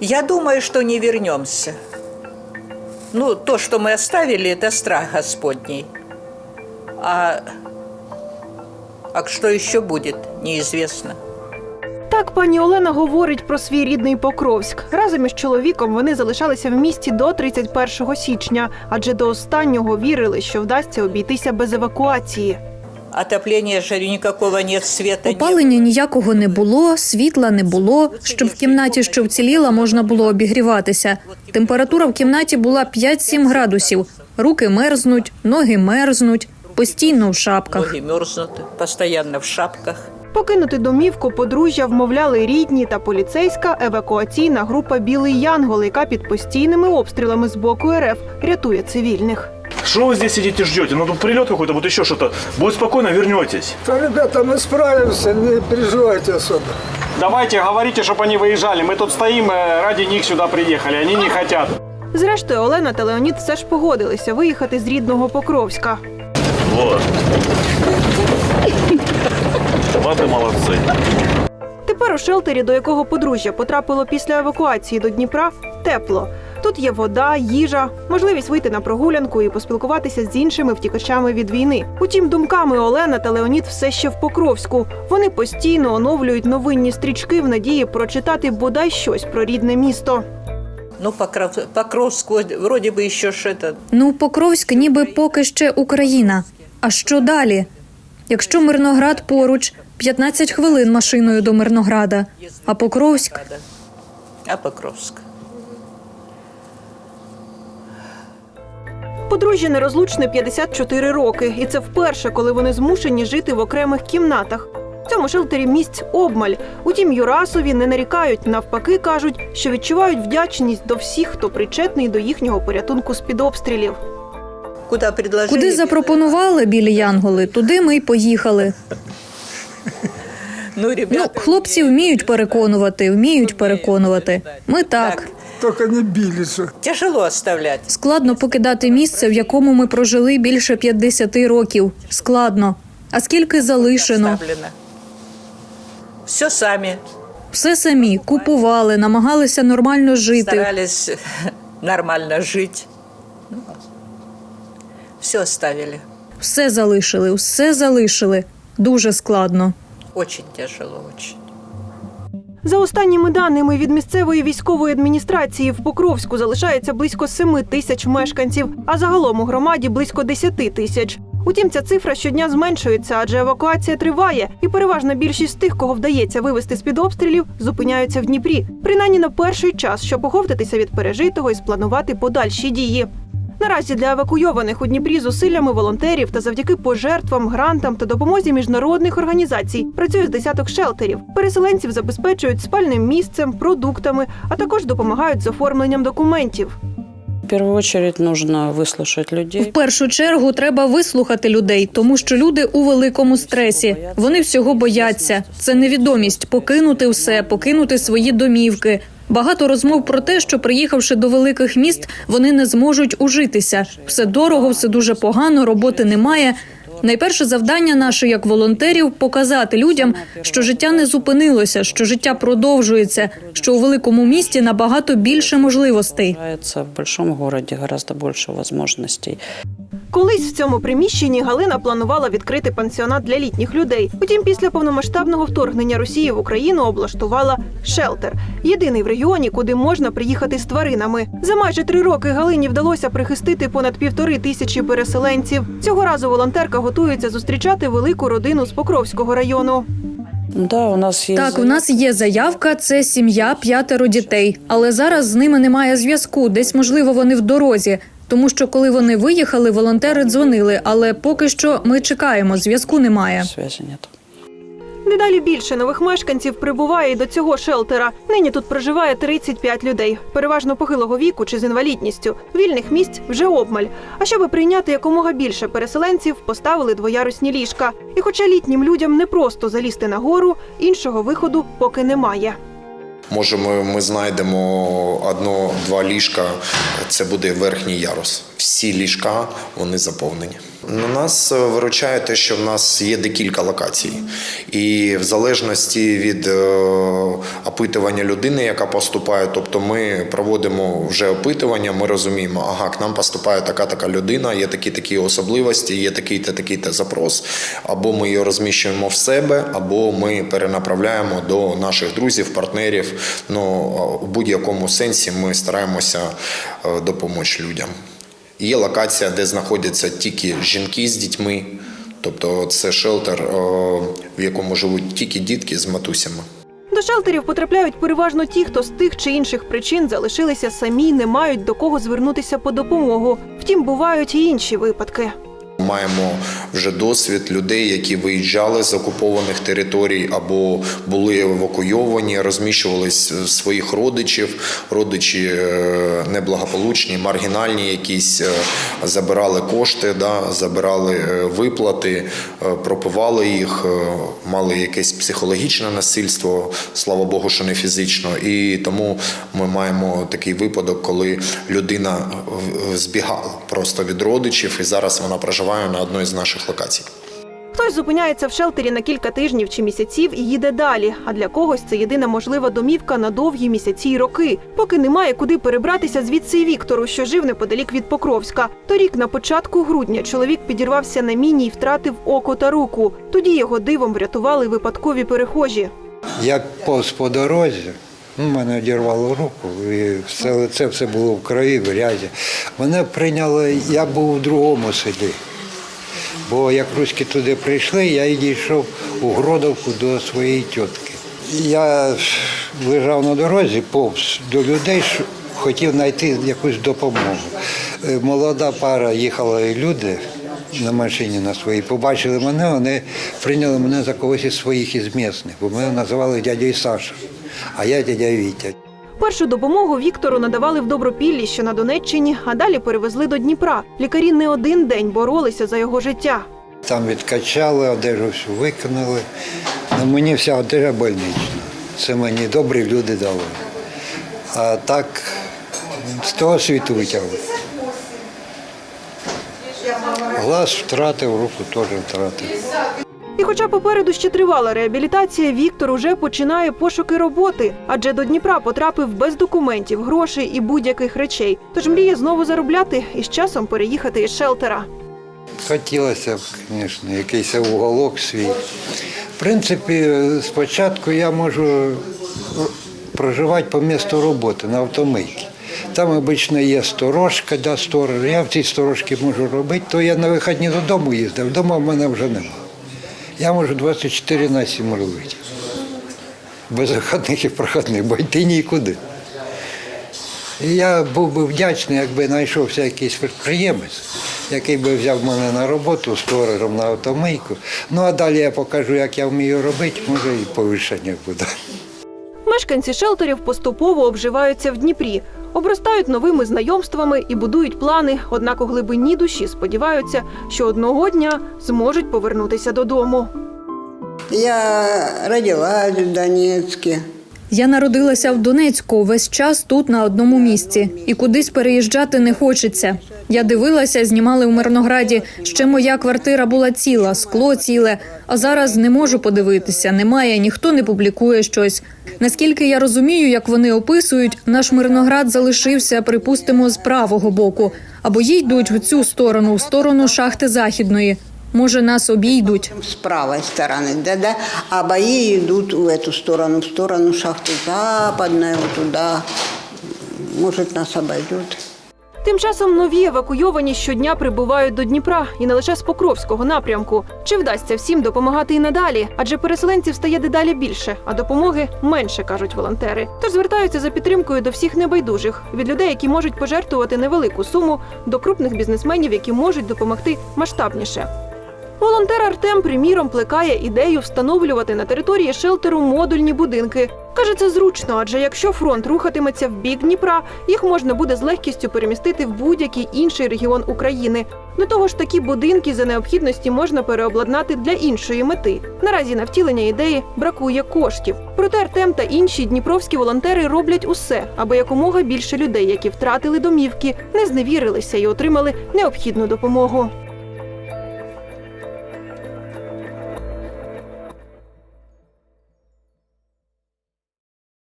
Я думаю, что не вернемся. Ну, то, что мы оставили, это страх Господний. А, а что еще будет, неизвестно. Так пані Олена говорить про свій рідний Покровськ. Разом із чоловіком вони залишалися в місті до 31 січня, адже до останнього вірили, що вдасться обійтися без евакуації. Отопления же никакого нет, света нет. Опалення ніякого не було, світла не було. Щоб в кімнаті, що вціліла, можна було обігріватися. Температура в кімнаті була 5-7 градусів. Руки мерзнуть, ноги мерзнуть, постійно в шапках. Ноги мерзнут, постоянно в шапках. Покинути домівку подружжя вмовляли рідні та поліцейська евакуаційна група Білий Янгол, яка під постійними обстрілами з боку РФ рятує цивільних. Что вы здесь сидите ждете? Ну тут прилет какой-то, вот еще что-то. Будет спокойно, вернетесь. Да, ребята, мы справимся, не переживайте особо. Давайте, говорите, чтобы они выезжали. Мы тут стоим, э, ради них сюда приехали. Они не хотят. Зрештою, Олена та Леонід все ж погодилися виїхати з рідного Покровська. Вот. Вот и молодцы. Тепер у шелтері, до якого подружжя потрапило після евакуації до Дніпра, тепло. Тут є вода, їжа, можливість вийти на прогулянку і поспілкуватися з іншими втікачами від війни. Утім, думками Олена та Леонід все ще в Покровську. Вони постійно оновлюють новинні стрічки в надії прочитати бодай щось про рідне місто. Ну, Покров, Покровск, вроде бы еще ж это... Ну, Покровськ ніби поки ще Україна. А що далі? Якщо Мирноград поруч, 15 хвилин машиною до Мирнограда, а Покровськ. А Покровск? Подружжя нерозлучне 54 роки, і це вперше, коли вони змушені жити в окремих кімнатах. В цьому шелтері місць обмаль. Утім, Юрасові не нарікають. Навпаки, кажуть, що відчувають вдячність до всіх, хто причетний до їхнього порятунку з під обстрілів. Куда куди запропонували білі янголи, туди ми й поїхали. Ну, Ну, хлопці вміють переконувати, вміють переконувати. Ми так. Только не били. Тяжело оставлять. Складно покидати місце, в якому ми прожили більше 50 років. Складно. А скільки залишено? Оставлено. Все сами. Все самі купували, намагалися нормально жити. Старались нормально жить. Все оставили. Все залишили, все залишили. Дуже складно. Очень тяжело, очень. За останніми даними від місцевої військової адміністрації в Покровську залишається близько 7 тисяч мешканців, а загалом у громаді близько 10 тисяч. Утім, ця цифра щодня зменшується, адже евакуація триває, і переважна більшість тих, кого вдається вивести з під обстрілів, зупиняються в Дніпрі, принаймні на перший час, щоб оговтатися від пережитого і спланувати подальші дії. Наразі для евакуйованих у Дніпрі зусиллями волонтерів та завдяки пожертвам, грантам та допомозі міжнародних організацій працює з десяток шелтерів. Переселенців забезпечують спальним місцем, продуктами, а також допомагають з оформленням документів. В першу чергу треба вислухати людей, тому що люди у великому стресі. Вони всього бояться. Це невідомість покинути все, покинути свої домівки. Багато розмов про те, що приїхавши до великих міст, вони не зможуть ужитися. Все дорого, все дуже погано, роботи немає. Найперше завдання наше як волонтерів показати людям, що життя не зупинилося, що життя продовжується, що у великому місті набагато більше можливостей. Нравится в большом городе гораздо больше возможностей. Колись в цьому приміщенні Галина планувала відкрити пансіонат для літніх людей. Утім, після повномасштабного вторгнення Росії в Україну облаштувала шелтер єдиний в регіоні, куди можна приїхати з тваринами. За майже три роки Галині вдалося прихистити понад півтори тисячі переселенців. Цього разу волонтерка готується зустрічати велику родину з Покровського району. Да, у нас есть. Так, у нас є заявка, це сім'я п'ятеро дітей, але зараз з ними немає зв'язку. Десь можливо вони в дорозі. Тому що коли вони виїхали, волонтери дзвонили, але поки що ми чекаємо, зв'язку немає. Дедалі більше нових мешканців прибуває і до цього шелтера. Нині тут проживає 35 людей, переважно похилого віку чи з інвалідністю. Вільних місць вже обмаль. А щоб прийняти якомога більше переселенців, поставили двоярусні ліжка. І хоча літнім людям не просто залізти на гору, іншого виходу поки немає. Може, ми, ми знайдемо одно-два ліжка, це буде верхній ярус. Всі ліжка вони заповнені. На нас е, виручає те, що в нас є декілька локацій, і в залежності від е, опитування людини, яка поступає, тобто ми проводимо вже опитування, ми розуміємо, ага, к нам поступає така така людина, є такі такі особливості, є такий та такий та запрос. Або ми її розміщуємо в себе, або ми перенаправляємо до наших друзів, партнерів. Ну у будь-якому сенсі ми стараємося е, допомогти людям. Є локація, де знаходяться тільки жінки з дітьми, тобто це шелтер, в якому живуть тільки дітки з матусями. До шелтерів потрапляють переважно ті, хто з тих чи інших причин залишилися самі, не мають до кого звернутися по допомогу. Втім, бувають і інші випадки. Маємо вже досвід людей, які виїжджали з окупованих територій або були евакуйовані, розміщувались своїх родичів. Родичі е, неблагополучні, маргінальні, якісь е, забирали кошти, да, забирали е, виплати, пропивали їх, мали якесь психологічне насильство, слава Богу, що не фізично. І тому ми маємо такий випадок, коли людина збігала просто від родичів, і зараз вона проживає на одній з наших локацій. Хтось зупиняється в шелтері на кілька тижнів чи місяців і їде далі. А для когось це єдина можлива домівка на довгі місяці й роки, поки немає куди перебратися звідси Віктору, що жив неподалік від Покровська. Торік, на початку грудня, чоловік підірвався на міні й втратив око та руку. Тоді його дивом врятували випадкові перехожі. Я повз по дорозі, ну, мене одірвало руку, і все лице все було в крові, в грязі. Мене прийняли, я був у другому селі. Бо як руські туди прийшли, я й дійшов у Гродовку до своєї тітки. Я лежав на дорозі, повз до людей, хотів знайти якусь допомогу. Е, Молода пара їхала і люди на машині на своїй, побачили мене, вони прийняли мене за когось із своїх із місних, бо мене називали дядю Саша, а я дядя Вітя. Першу допомогу Віктору надавали в Добропіллі, що на Донеччині, а далі перевезли до Дніпра. Лікарі не один день боролися за його життя. Там відкачали, одежу всю виконали. На мені вся одежа больнична. Це мені добрі люди дали. А так з того світу витягли. Глаз втратив, руку теж втратив. Хоча попереду ще тривала реабілітація, Віктор уже починає пошуки роботи, адже до Дніпра потрапив без документів, грошей і будь-яких речей. Тож мріє знову заробляти і з часом переїхати із шелтера. Хотілося б, звісно, якийсь уголок свій. В принципі, спочатку я можу проживати по місту роботи на автомийці. Там обично є сторожка, да, сторож. Я в цій сторожці можу робити, то я на вихідні додому їздив, вдома в мене вже немає. Я можу 24 на 7 робити. Без вихідних і проходних, бо йти нікуди. І я був би вдячний, якби знайшовся якийсь підприємець, який би взяв мене на роботу з сторожем на автомийку. Ну а далі я покажу, як я вмію робити, може і повищення буде. Мешканці шелтерів поступово обживаються в Дніпрі, обростають новими знайомствами і будують плани. Однак у глибині душі сподіваються, що одного дня зможуть повернутися додому. Я родилась в Донецке. Я народилася в Донецьку, весь час тут на одному місці, і кудись переїжджати не хочеться. Я дивилася, знімали у Мирнограді. Ще моя квартира була ціла, скло ціле. А зараз не можу подивитися. Немає, ніхто не публікує щось. Наскільки я розумію, як вони описують, наш Мирноград залишився, припустимо, з правого боку, або їдуть в цю сторону, в сторону шахти західної. Може, нас обійдуть. С правой стороны, да-да. А бои идут в эту сторону, в сторону шахты западной, вот туда. Может, нас обойдут. Тим часом нові евакуйовані щодня прибувають до Дніпра і не лише з Покровського напрямку. Чи вдасться всім допомагати і надалі? Адже переселенців стає дедалі більше, а допомоги менше, кажуть волонтери. Тож звертаються за підтримкою до всіх небайдужих від людей, які можуть пожертвувати невелику суму, до крупних бізнесменів, які можуть допомогти масштабніше. Волонтер Артем, приміром, плекає ідею встановлювати на території шелтеру модульні будинки. Каже, це зручно, адже якщо фронт рухатиметься в бік Дніпра, їх можна буде з легкістю перемістити в будь-який інший регіон України. До того ж, такі будинки за необхідності можна переобладнати для іншої мети. Наразі на втілення ідеї бракує коштів. Проте Артем та інші дніпровські волонтери роблять усе, аби якомога більше людей, які втратили домівки, не зневірилися і отримали необхідну допомогу.